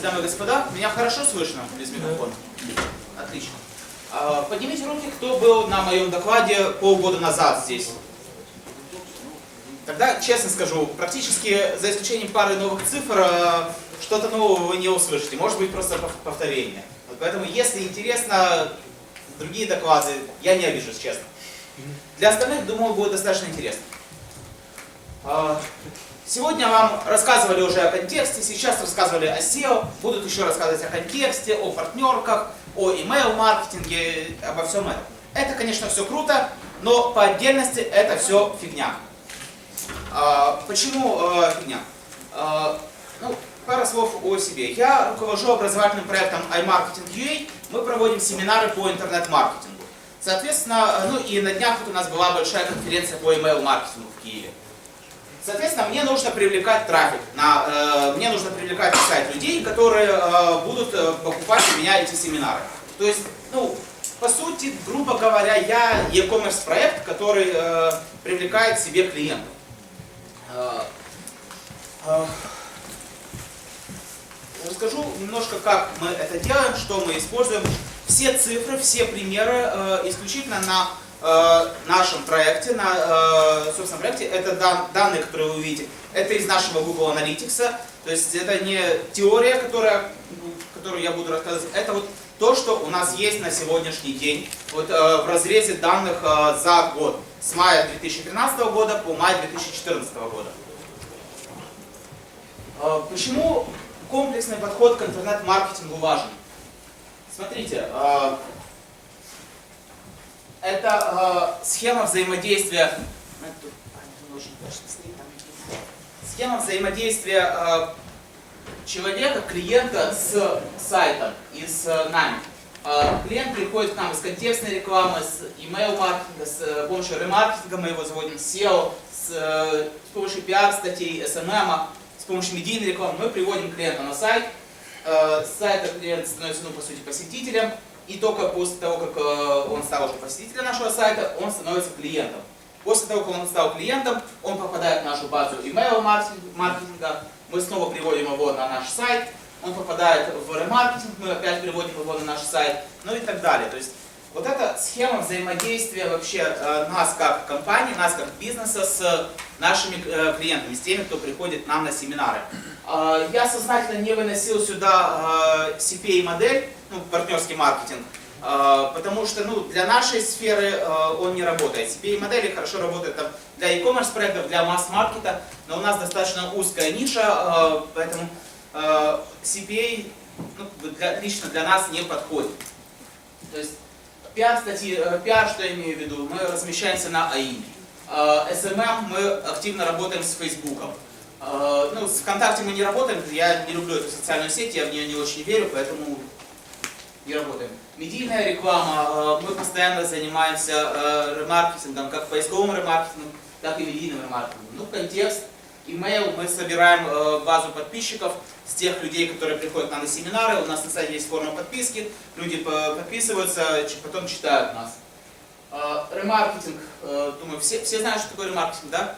Здравствуйте, дамы и господа. Меня хорошо слышно без микрофона? Отлично. А, Поднимите руки, кто был на моем докладе полгода назад здесь. Тогда, честно скажу, практически за исключением пары новых цифр, э, что-то нового вы не услышите. Может быть, просто пов- повторение. Вот поэтому, если интересно, другие доклады, я не обижусь, честно. Для остальных, думаю, будет достаточно интересно. А, Сегодня вам рассказывали уже о контексте, сейчас рассказывали о SEO, будут еще рассказывать о контексте, о партнерках, о email-маркетинге, обо всем этом. Это, конечно, все круто, но по отдельности это все фигня. А, Почему э, фигня? А, Ну, пара слов о себе. Я руковожу образовательным проектом iMarketing.ua. Мы проводим семинары по интернет-маркетингу. Соответственно, ну и на днях вот у нас была большая конференция по email-маркетингу в Киеве. Соответственно, мне нужно привлекать трафик. На, э, мне нужно привлекать на сайт людей, которые э, будут э, покупать у меня эти семинары. То есть, ну, по сути, грубо говоря, я e-commerce проект, который э, привлекает к себе клиентов. Э, э, Расскажу немножко, как мы это делаем, что мы используем. Все цифры, все примеры э, исключительно на нашем проекте, на э, собственном проекте. Это дан- данные, которые вы увидите. Это из нашего Google Analytics. То есть это не теория, которая, которую я буду рассказывать. Это вот то, что у нас есть на сегодняшний день вот, э, в разрезе данных э, за год. С мая 2013 года по май 2014 года. Э, Почему комплексный подход к интернет-маркетингу важен? Смотрите, э, это э, схема взаимодействия. А. Схема взаимодействия э, человека, клиента с сайтом и с э, нами. Э, Клиент приходит к нам из контекстной рекламы, с email-маркетинга, с э, помощью ремаркетинга мы его заводим, SEO, с, э, с помощью пиар-статей, SMM, с помощью медийной рекламы мы приводим клиента на сайт. Э, С сайта клиент становится, ну, по сути, посетителем. И только после того, как э, он стал уже посетителем нашего сайта, он становится клиентом. После того, как он стал клиентом, он попадает в нашу базу email маркетинг- маркетинга, мы снова приводим его на наш сайт, он попадает в ремаркетинг, мы опять приводим его на наш сайт, ну и так далее. То есть вот эта схема взаимодействия вообще э, нас как компании, нас как бизнеса с нашими э, клиентами, с теми, кто приходит нам на семинары. Я сознательно не выносил сюда CPA-модель, ну, партнерский маркетинг, э, потому что ну, для нашей сферы э, он не работает. CPA-модели хорошо работают там, для e-commerce проектов, для масс-маркета, но у нас достаточно узкая ниша, э, поэтому CPA ну, для- лично для нас не подходит. То есть пиар-статьи, э, пиар, что я имею в виду, мы размещаемся на АИ. SMM мы активно работаем с Фейсбуком. Ну, с ВКонтакте мы не работаем, я не люблю эту социальную сеть, я в нее не очень верю, поэтому не работаем. Медийная реклама, э, мы постоянно занимаемся э, ремаркетингом, как поисковым ремаркетингом, так и медийным ремаркетингом. Ну, контекст, email, мы собираем э, базу подписчиков с тех людей, которые приходят к нам на семинары, у нас на сайте есть форма подписки, люди по- подписываются, потом читают нас. Ремаркетинг, думаю, все, все знают, что такое ремаркетинг, да?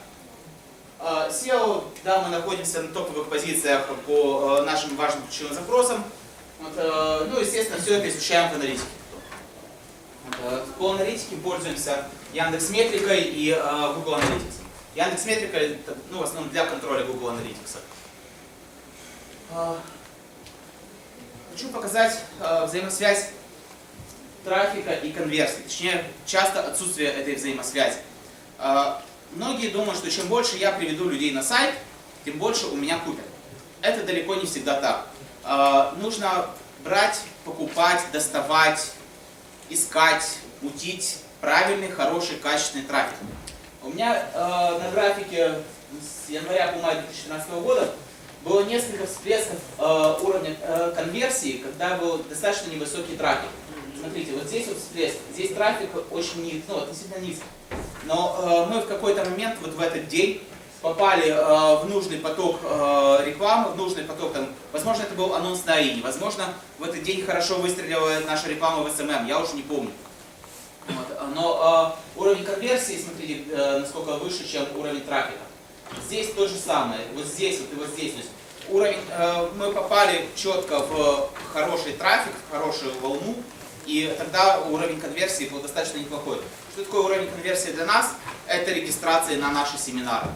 SEO, да, мы находимся на топовых позициях по нашим важным ключевым запросам. Вот, э, ну, естественно, все это изучаем в аналитике. Вот, э, По аналитике пользуемся Яндекс Метрикой и э, Google Analytics. Яндекс Метрика ну, в основном для контроля Google Analytics. Э, Хочу показать э, взаимосвязь трафика и конверсии, точнее, часто отсутствие этой взаимосвязи. Э, Многие думают, что чем больше я приведу людей на сайт, тем больше у меня купят. Это далеко не всегда так. Э, Нужно брать, покупать, доставать, искать, мутить правильный, хороший, качественный трафик. У меня э, на графике с января по май 2014 года было несколько всплесков э, уровня э, конверсии, когда был достаточно невысокий трафик. Смотрите, вот здесь вот всплеск, здесь трафик очень низ, ну, относительно низкий. Но э, мы в какой-то момент, вот в этот день, попали э, в нужный поток э, рекламы, в нужный поток, там, возможно, это был анонс на АИ, возможно, в этот день хорошо выстрелила наша реклама в СММ, я уже не помню. Вот, Но э, уровень конверсии, смотрите, э, насколько выше, чем уровень трафика. Здесь то же самое, вот здесь вот и вот здесь. То есть уровень, э, мы попали четко в хороший трафик, в хорошую волну, и тогда уровень конверсии был достаточно неплохой. Что такое уровень конверсии для нас? Это регистрация на наши семинары.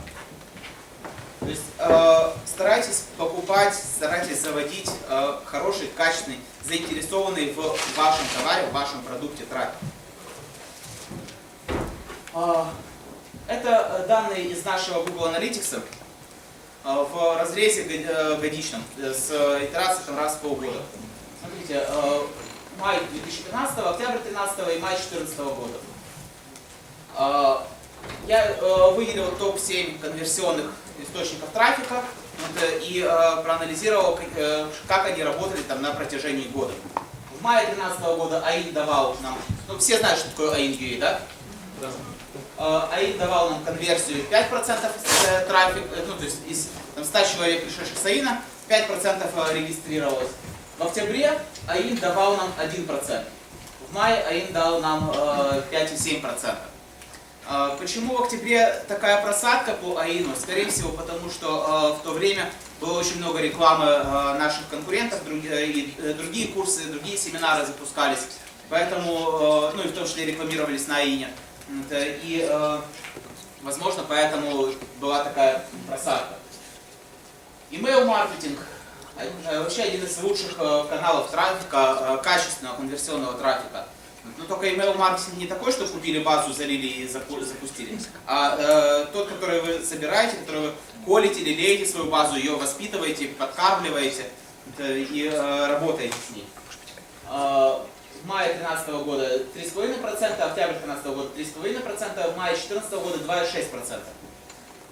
То есть э, старайтесь покупать, старайтесь заводить э, хороший, качественный, заинтересованный в вашем товаре, в вашем продукте трафик. Э, это данные из нашего Google Analytics э, в разрезе э, годичном э, с итерацией раз в полгода. Смотрите, май 2015, октябрь 2013 и май 2014 года. Я выделил топ-7 конверсионных источников трафика и проанализировал, как они работали там на протяжении года. В мае 2013 года АИН давал нам, ну все знают, что такое АИН да? АИН давал нам конверсию 5% трафика, ну то есть из там, 100 человек, пришедших с АИНа, 5% регистрировалось. В октябре АИН давал нам 1%. В мае АИН дал нам э, 5,7%. Э, почему в октябре такая просадка по АИНу? Скорее всего, потому что э, в то время было очень много рекламы э, наших конкурентов, другие, и, э, другие курсы, другие семинары запускались. Поэтому, ну и в том числе рекламировались на АИНе. И, э, возможно, поэтому была такая просадка. Email маркетинг Э, вообще один из лучших каналов трафика, качественного конверсионного трафика. Но только email маркетинг не такой, что купили базу, залили и запустили, а э, тот, который вы собираете, который вы колите или леете свою базу, ее воспитываете, подкармливаете и э, работаете с ней. Э, в мае 2013 года 3,5%, октябрь 2013 года 3,5%, в мае 2014 года 2,6%.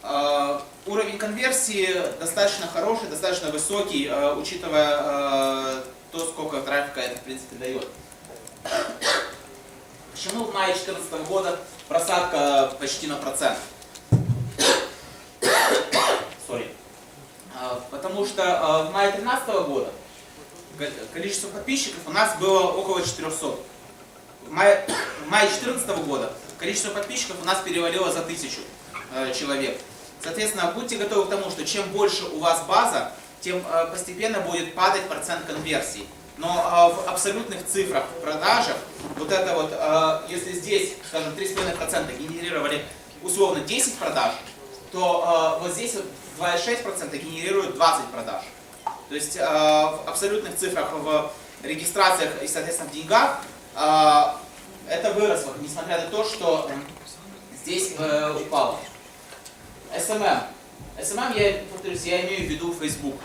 Э, уровень конверсии достаточно хороший, достаточно высокий, э, учитывая э, то, сколько трафика это в принципе дает. Почему в мае 2014 года просадка почти на процент? Sorry. Потому что в мае 2013 года количество подписчиков у нас было около 400. В мае, в мае 2014 года количество подписчиков у нас перевалило за тысячу человек. Соответственно, будьте готовы к тому, что чем больше у вас база, тем э, постепенно будет падать процент конверсии. Но э, в абсолютных цифрах продажах, вот это вот, э, если здесь, скажем, 3,5% генерировали условно 10 продаж, то вот здесь вот 2,6% генерируют 20 продаж. То есть в абсолютных цифрах, в регистрациях и, соответственно, в деньгах это выросло, несмотря на то, что здесь упало. SMM. SMM, я повторюсь, я имею в виду Facebook.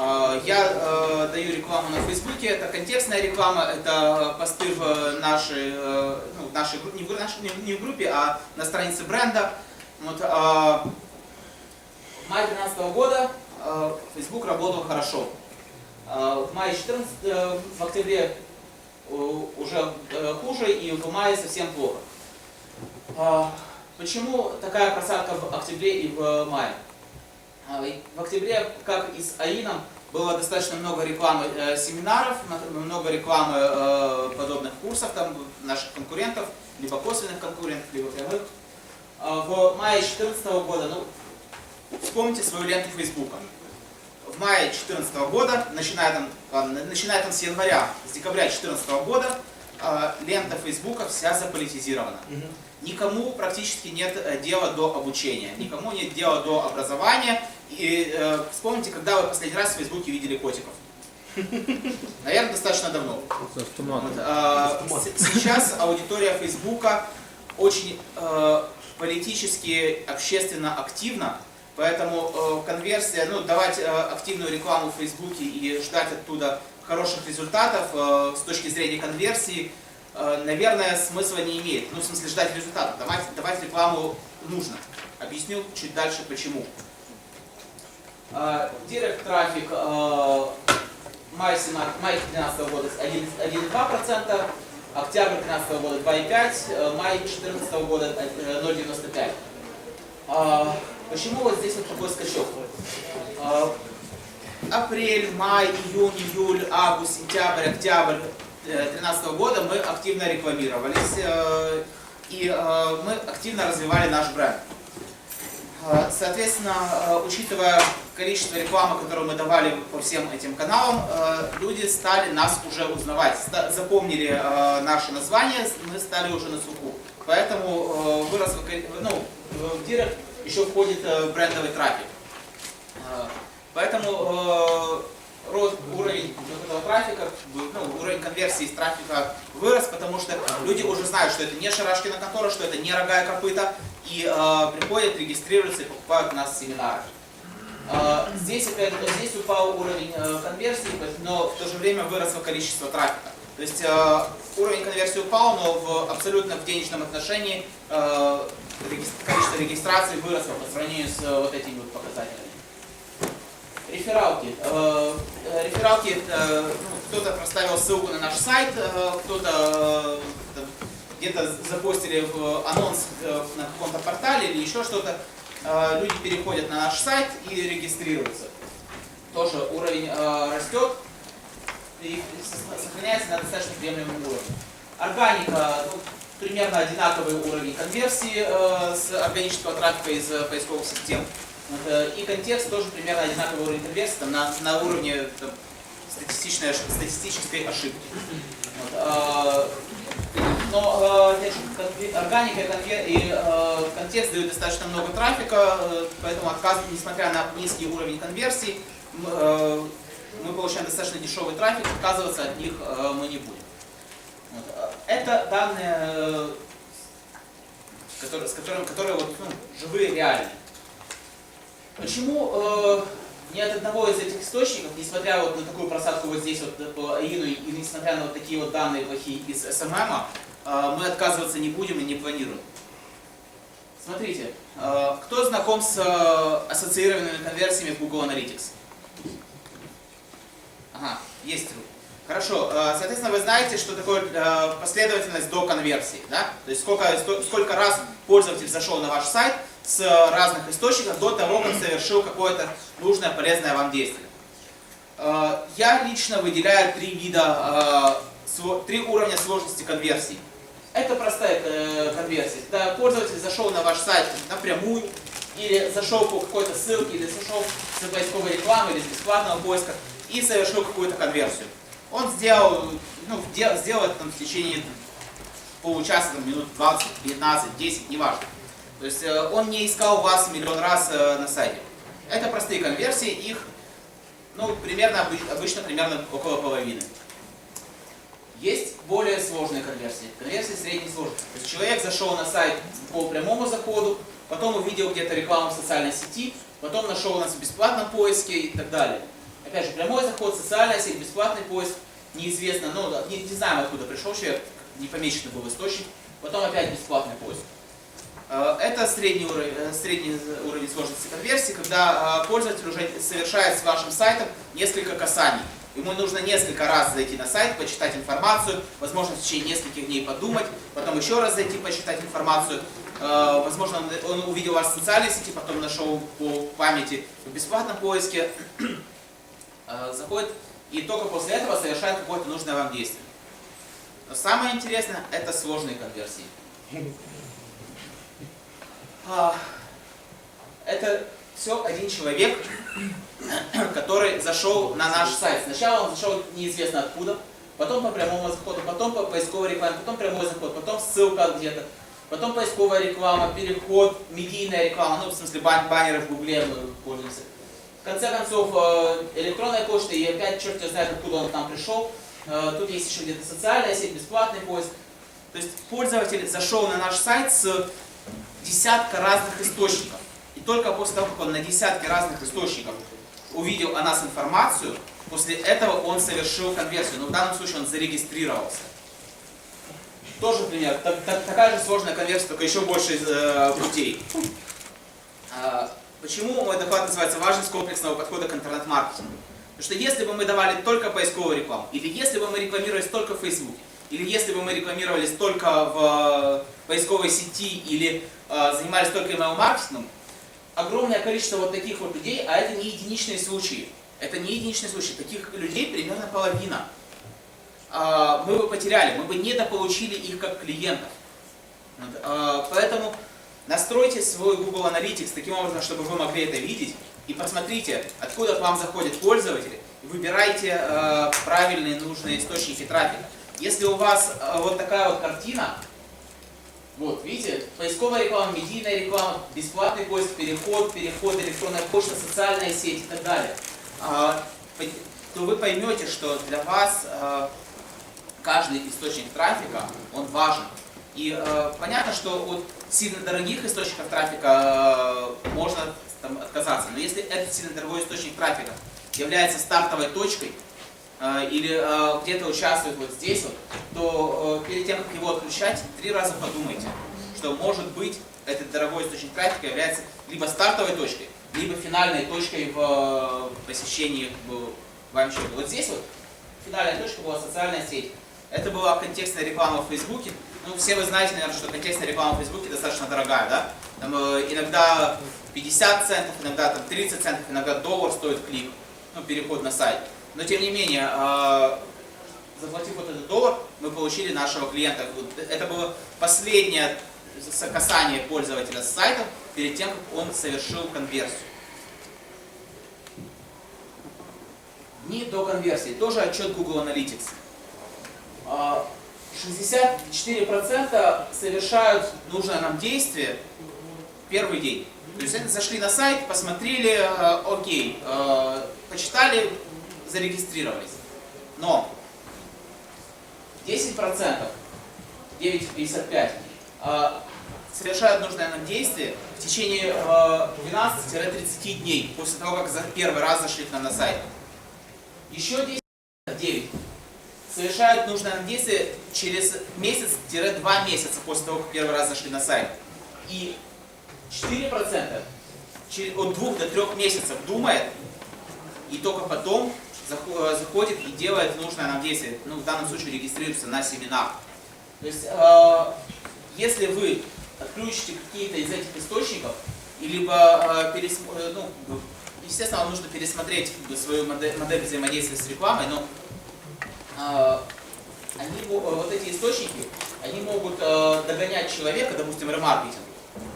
А, я э, даю рекламу на Фейсбуке, это контекстная реклама, это посты в нашей, э, ну, нашей не, в, наш, не в группе, а на странице бренда. Вот, а, в мае 2013 года э, Facebook работал хорошо. А, в мае 14, в октябре уже хуже и в мае совсем плохо. Почему такая просадка в октябре и в мае? А, в октябре, как и с АИНом, было достаточно много рекламы э, семинаров, много рекламы э, подобных курсов там, наших конкурентов, либо косвенных конкурентов, либо прямых. А, в мае 2014 года, ну, вспомните свою ленту Фейсбука. В мае 2014 года, начиная там, начиная там с января, с декабря 2014 года, э, лента Фейсбука вся заполитизирована. Никому практически нет э, дела до обучения, никому нет дела до образования. И э, вспомните, когда вы последний раз в Фейсбуке видели котиков. Наверное, достаточно давно. Вот, э, сейчас аудитория Фейсбука очень э, политически, общественно активна, поэтому э, конверсия, ну, давать э, активную рекламу в Фейсбуке и ждать оттуда хороших результатов э, с точки зрения конверсии – Э, наверное, смысла не имеет. Ну, в смысле, ждать результатов. Давать, давать рекламу нужно. Объясню чуть дальше, почему. Директ трафик май 2012 года 1,2%, октябрь 2013 года 2,5%, май 2014 года 0,95%. Э, почему вот здесь вот такой скачок? Э, апрель, май, июнь, июль, август, сентябрь, октябрь 2013 года мы активно рекламировались э, и э, мы активно развивали наш бренд. Э, Соответственно, э, учитывая количество рекламы, которую мы давали по всем этим каналам, э, люди стали нас уже узнавать, запомнили э, наше название, мы стали уже на слуху. Поэтому э, вырос, ну, в директ еще входит брендовый трафик. Поэтому рост, уровень этого трафика, ну, уровень конверсии из трафика вырос, потому что люди уже знают, что это не Шарашкина контора, что это не рога и копыта, и приходят, регистрируются и покупают у нас семинары. Э, здесь, опять, здесь упал уровень э, конверсии, но в то же время выросло количество трафика. То есть э, уровень конверсии упал, но в абсолютно в денежном отношении количество регистраций выросло по сравнению с вот этими вот показателями. Рефералки. Э, Рефералки, ну, кто-то проставил ссылку на наш сайт, кто-то э, где-то запостили в анонс э, на каком-то портале или еще что-то. Э, Люди переходят на наш сайт и регистрируются. Тоже уровень э, растет и со- сохраняется на достаточно приемлемом уровне. Органика, ну, примерно одинаковый уровень конверсии э, с органического трафика из поисковых систем. И контекст тоже примерно одинаковый уровень конверсии, там, на, на уровне там, статистической ошибки. Вот, но э, опять конве- органика и, э, контекст дают достаточно много трафика, э, поэтому отказ, несмотря на низкий уровень конверсии, э, мы получаем достаточно дешевый трафик, отказываться от них э, мы не будем. Вот, э, Это данные, э, которые, с которыми, которые вот, ну, живые, реальные. Почему э, ни от одного из этих источников, несмотря вот на такую просадку вот здесь вот по АИНу и несмотря на вот такие вот данные плохие из СММ, э, мы отказываться не будем и не планируем. Смотрите, э, кто знаком с э, ассоциированными конверсиями в Google Analytics? Ага, есть руки. Хорошо, э, соответственно, вы знаете, что такое э, последовательность до конверсии, да? То есть сколько, сколько раз пользователь зашел на ваш сайт с разных источников до того, как совершил какое-то нужное, полезное вам действие. Я лично выделяю три вида, три уровня сложности конверсии. Это простая э, конверсия. Когда пользователь зашел на ваш сайт напрямую, или зашел по какой-то ссылке, или зашел с поисковой рекламы, или с бесплатного поиска, и совершил какую-то конверсию. Он сделал, ну, де- сделал это там, в течение получаса, там, минут 20, 15, 10, неважно. То есть э, он не искал вас миллион раз э, на сайте. Это простые конверсии, их ну, примерно, обыч- обычно примерно около половины. Есть более сложные конверсии, конверсии средней сложности. То есть человек зашел на сайт по прямому заходу, потом увидел где-то рекламу в социальной сети, потом нашел нас в бесплатном поиске и так далее. Опять же, прямой заход, социальная сеть, бесплатный поиск, неизвестно, ну, не, не знаем, откуда пришел человек, не помеченный был источник, потом опять бесплатный поиск. Э, Это средний уровень, э, средний уровень сложности конверсии, когда э, пользователь уже совершает с вашим сайтом несколько касаний. Ему нужно несколько раз зайти на сайт, почитать информацию, возможно, в течение нескольких дней подумать, потом еще раз зайти, почитать информацию. Э, Возможно, он- увидел вас в социальной сети, потом нашел по памяти в бесплатном поиске, Э, заходит и только после этого совершает какое-то нужное вам действие. Но самое интересное – это сложные конверсии. А, Это все один человек, который зашел на наш сайт. Сначала он зашел неизвестно откуда, потом по прямому заходу, потом по поисковой рекламе, потом прямой заход, потом ссылка где-то, потом поисковая реклама, переход, медийная реклама, ну в смысле бан- баннеры в гугле мы пользуемся. В конце концов, э, электронная почта, и опять черт знает, откуда он там пришел. Э, Тут есть еще где-то социальная сеть, бесплатный поиск. То есть пользователь зашел на наш сайт с десятка разных источников. И только после того, как он на десятки разных источников увидел о нас информацию, после этого он совершил конверсию. Но в данном случае он зарегистрировался. Тоже пример. Так- так- такая же сложная конверсия, только еще больше э, путей. А, Почему мой доклад называется «Важность комплексного подхода к интернет-маркетингу»? Потому что если бы мы давали только поисковую рекламу, или если бы мы рекламировались только в Facebook, или если бы мы рекламировались только в э, поисковой сети, или э, занимались только email-маркетингом, огромное количество вот таких вот людей, а это не единичные случаи. Это не единичные случаи. Таких людей примерно половина. А, Мы бы потеряли, мы бы недополучили их как клиентов. А, Поэтому Настройте свой Google Analytics таким образом, чтобы вы могли это видеть. И посмотрите, откуда к вам заходят пользователи. И выбирайте э, правильные, нужные источники трафика. Если у вас вот такая вот картина, вот, видите, поисковая реклама, медийная реклама, бесплатный поиск, переход, переход, электронная почта, социальная сеть и так далее, а, то вы поймете, что для вас а, каждый источник трафика, он важен. И э, понятно, что от сильно дорогих источников трафика э, можно там, отказаться. Но если этот сильно дорогой источник трафика является стартовой точкой, или э, где-то участвует вот здесь вот, то э, перед тем, как его отключать, три раза подумайте, что может быть этот дорогой источник трафика является либо стартовой точкой, либо финальной точкой в э, посещении вами счета. Вот здесь вот финальная точка была социальная сеть. Это была контекстная реклама в Фейсбуке. Ну, все вы знаете, наверное, что контекстная реклама в Фейсбуке достаточно дорогая, да? Там э, иногда 50 центов, иногда там 30 центов, иногда доллар стоит клик, ну, переход на сайт. Но тем не менее, э, заплатив вот этот доллар, мы получили нашего клиента. Это было последнее касание пользователя с сайтом перед тем, как он совершил конверсию. Не до конверсии. Тоже отчет Google Analytics. А, 64% совершают нужное нам действие первый день. То есть они зашли на сайт, посмотрели, э, окей, почитали, зарегистрировались. Но 10%, 9,55, э, совершают нужное нам действие в течение э, 12-30 дней после того, как за первый раз зашли к нам на сайт. Еще 10, 9 совершают нужное нам действие через месяц-два месяца после того, как первый раз зашли на сайт. И 4% через- от двух до трех месяцев думает, и только потом заходит и делает нужное нам действие. Ну, в данном случае регистрируется на семинар. То есть, э, если вы отключите какие-то из этих источников, либо э, пересм- э, ну, естественно, вам нужно пересмотреть свою модель, модель взаимодействия с рекламой, но э, они, э, вот эти источники, они могут э, догонять человека, допустим, ремаркетинг.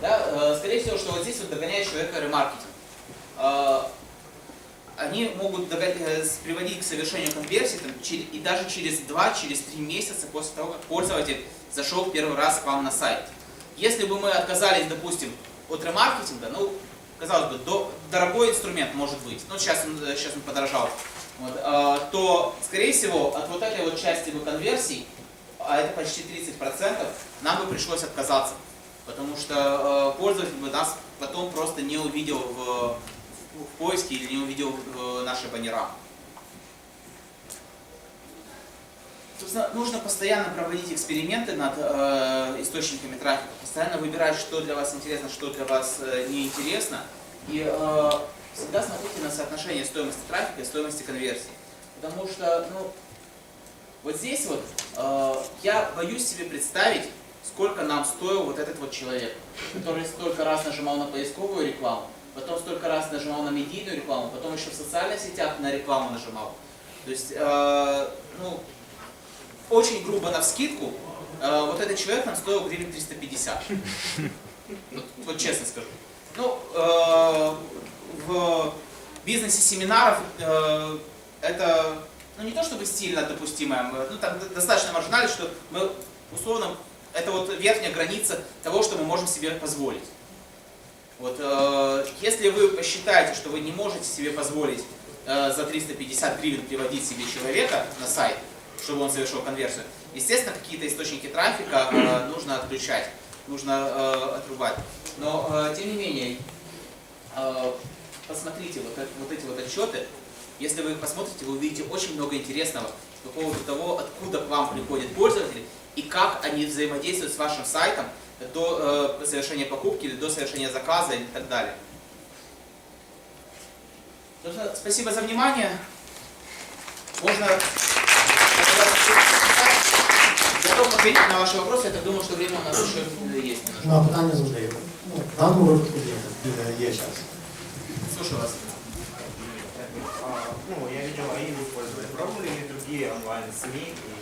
Да? Э, скорее всего, что вот здесь вот догоняет человека ремаркетинг. Они могут э, приводить к совершению конверсии там, и даже через 2-3 месяца после того, как пользователь зашел первый раз к вам на сайт. Если бы мы отказались, допустим, от ремаркетинга, ну, казалось бы, до- дорогой инструмент может быть, ну, сейчас он, э, сейчас он подорожал, вот, э, то, скорее всего, от вот этой вот части бы конверсий, а это почти 30%, нам бы пришлось отказаться. Потому что э, пользователь бы нас потом просто не увидел в, в поиске или не увидел в наши баннера. Собственно, нужно постоянно проводить эксперименты над э, источниками трафика, постоянно выбирать, что для вас интересно, что для вас э, неинтересно. И э, всегда смотрите на соотношение стоимости трафика и стоимости конверсии. Потому что, ну, вот здесь вот э, я боюсь себе представить, сколько нам стоил вот этот вот человек, который столько раз нажимал на поисковую рекламу, потом столько раз нажимал на медийную рекламу, потом еще в социальных сетях на рекламу нажимал. То есть, э, ну, очень грубо на вскидку, э, вот этот человек нам стоил гривен 350. Вот, вот честно скажу. Ну, э, в бизнесе семинаров э, это ну, не то чтобы стильно допустимое, ну, там достаточно маржинально, что мы условно, это вот верхняя граница того, что мы можем себе позволить. Вот, э, если вы посчитаете, что вы не можете себе позволить э, за 350 гривен приводить себе человека на сайт, чтобы он совершил конверсию, естественно, какие-то источники трафика э, нужно отключать, нужно э, отрубать. Но, э, тем не менее, э, посмотрите вот, вот эти вот отчеты, если вы их посмотрите, вы увидите очень много интересного по поводу того, откуда к вам приходят пользователи и как они взаимодействуют с вашим сайтом до э, совершения покупки или до совершения заказа и так далее. Собственно, Спасибо за внимание. Можно готов ответить на ваши вопросы. Я так думаю, что время у нас еще э, есть. Ну, а питання завжди є. Ну, в даному випадку є, є, є час. Слушаю вас. А, Ну, я видел, АИ вы пользовались. Пробовали ли другие онлайн-СМИ и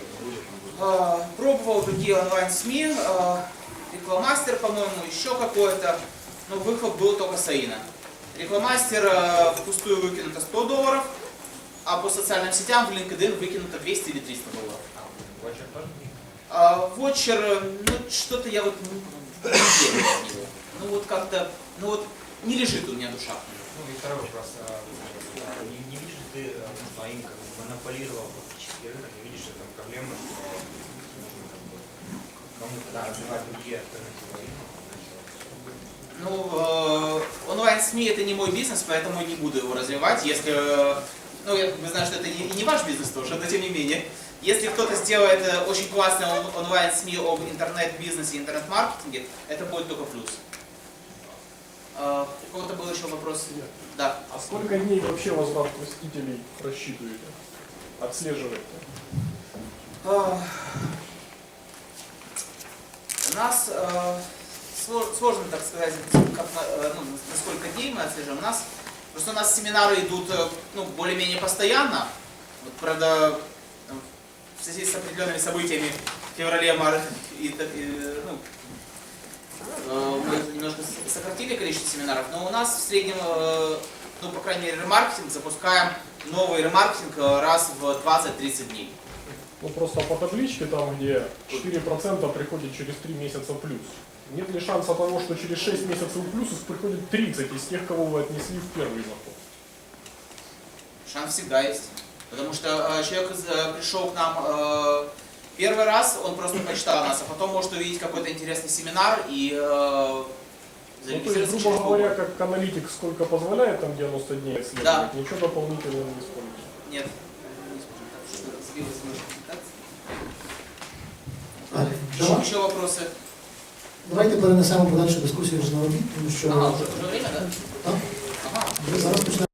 Пробовал другие онлайн-СМИ. а, Рекламастер, по-моему, еще какой-то. Но выхлоп был только Саина. Рекламастер э, впустую выкинуто 100 долларов, а по социальным сетям в LinkedIn выкинуто 200 или 300 долларов. А, Watcher тоже? А э, ну что-то я вот не. Ну вот как-то, ну вот не лежит у меня душа. Ну и второй вопрос. а, а, Не, не видишь ли ты, а, АИМ как бы монополировал рынок, не видишь ли там проблемы, что нужно как бы кому-то да, развивать другие альтернативы? Ну, э, онлайн-СМИ это не мой бизнес, поэтому не буду его развивать. Если, э, ну, я знаете, что это не, и не ваш бизнес тоже, но тем не менее. Если кто-то сделает э, очень классный он- онлайн-СМИ об интернет-бизнесе, интернет-маркетинге, это будет только плюс. Э, У кого-то был еще вопрос? Да. А сколько дней вообще возврат посетителей рассчитываете? Отслеживаете? Э, У нас э, сло- сложно, так сказать, как, э, ну, на сколько дней мы отслеживаем. У нас просто у нас семинары идут э, ну, более-менее постоянно. Вот, правда, в связи с определенными событиями в феврале, марте и, и, ну, мы немножко сократили количество семинаров, но у нас в среднем, ну, по крайней мере, ремаркетинг, запускаем новый ремаркетинг э, раз в 20-30 дней. Ну просто по табличке там, где 4% приходит через 3 месяца плюс. Нет ли шанса того, что через 6 месяцев плюс приходит 30 из тех, кого вы отнесли в первый заход? Шанс всегда есть. Потому что э, человек э, пришел к нам э, первый раз, он просто прочитал нас, а потом может увидеть какой-то интересный семинар и э, Ну, то есть, грубо говоря, как аналитик сколько позволяет там 90 дней исследовать, Да. ничего дополнительного не используете. Нет. А, Еще, давай- еще вопросы? Давайте перенесемо подальшу дискусію вже на обід, тому що Ага, уже, уже время, да? Так. Ага. зараз почнемо.